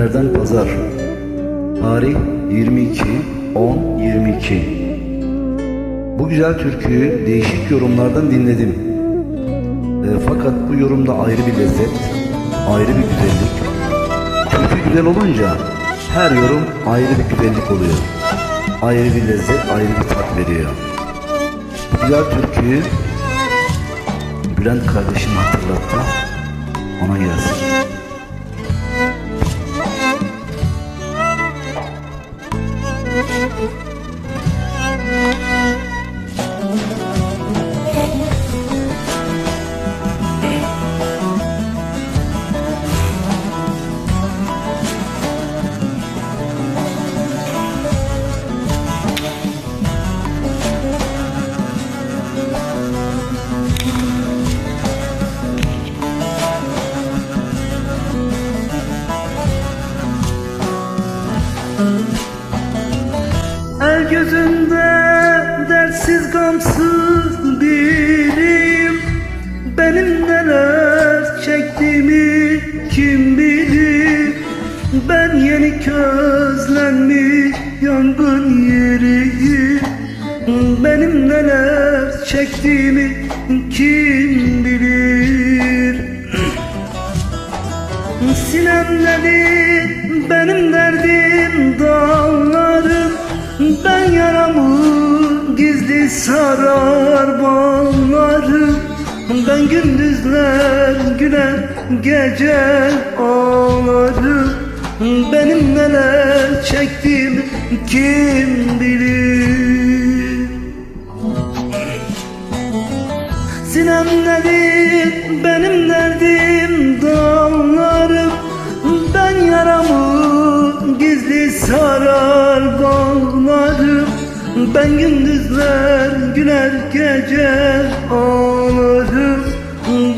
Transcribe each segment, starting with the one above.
Günlerden Pazar Tarih 22 10 22 Bu güzel türküyü değişik yorumlardan dinledim. E, fakat bu yorumda ayrı bir lezzet, ayrı bir güzellik. Türkü güzel olunca her yorum ayrı bir güzellik oluyor. Ayrı bir lezzet, ayrı bir tat veriyor. Bu güzel türküyü Bülent kardeşim hatırlattı. Ona gelsin. gamsız biriyim Benim neler çektiğimi kim bilir? Ben yeni közlenmiş yangın yeriyim. Benim neler çektiğimi kim bilir? Sinemleri benim derdim dağlarım. Ben yaramı gizli sarar bağlarım Ben gündüzler güler gece ağlarım Benim neler çektiğimi kim Ben gündüzler güler gece ağlarım.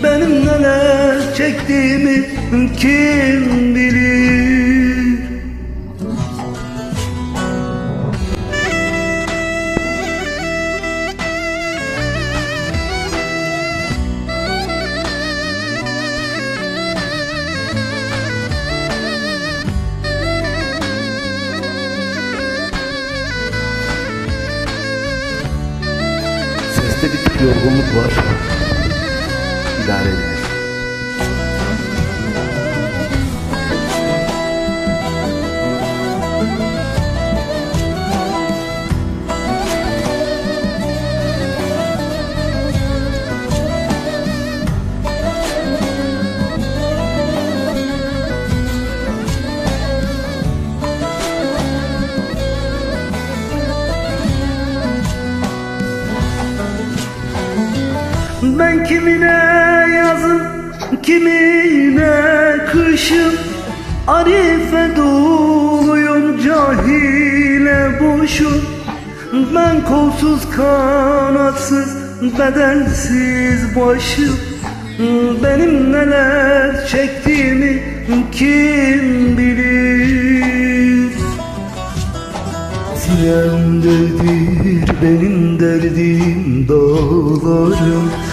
Benim neler çektiğimi kim bilir yorgunluk var. İdare ederiz. Kimine kışım Arife doluyum, cahile boşum. Ben kolsuz kanatsız, bedensiz başım. Benim neler çektiğimi kim bilir? Sinemdedir benim derdim dağlarım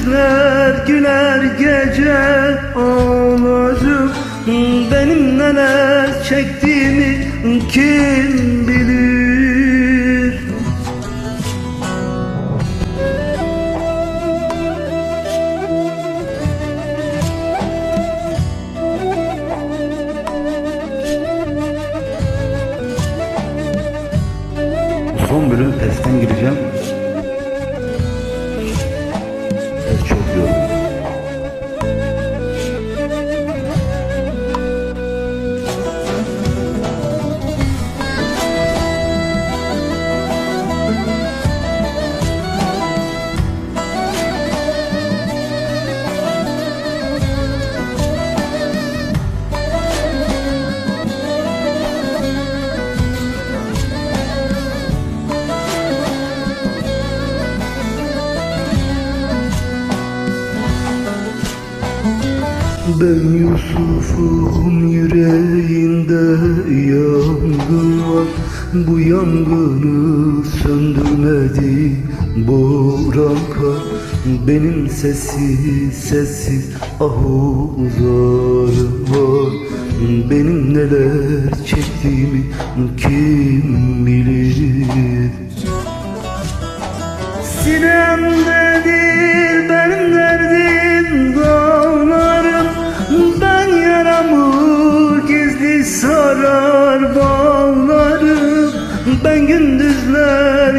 gündüzler güler gece ağlarım Benim neler çektiğimi kim bilir Son bölüm pesten gireceğim. Ben Yusuf'um yüreğinde yangın var. Bu yangını söndürmedi Buran kar. Benim sessiz sessiz ahuzarım var. Benim neler çektiğimi kim bilir? Sinemdedir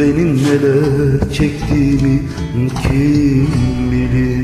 Benim neler çektiğimi kim bilir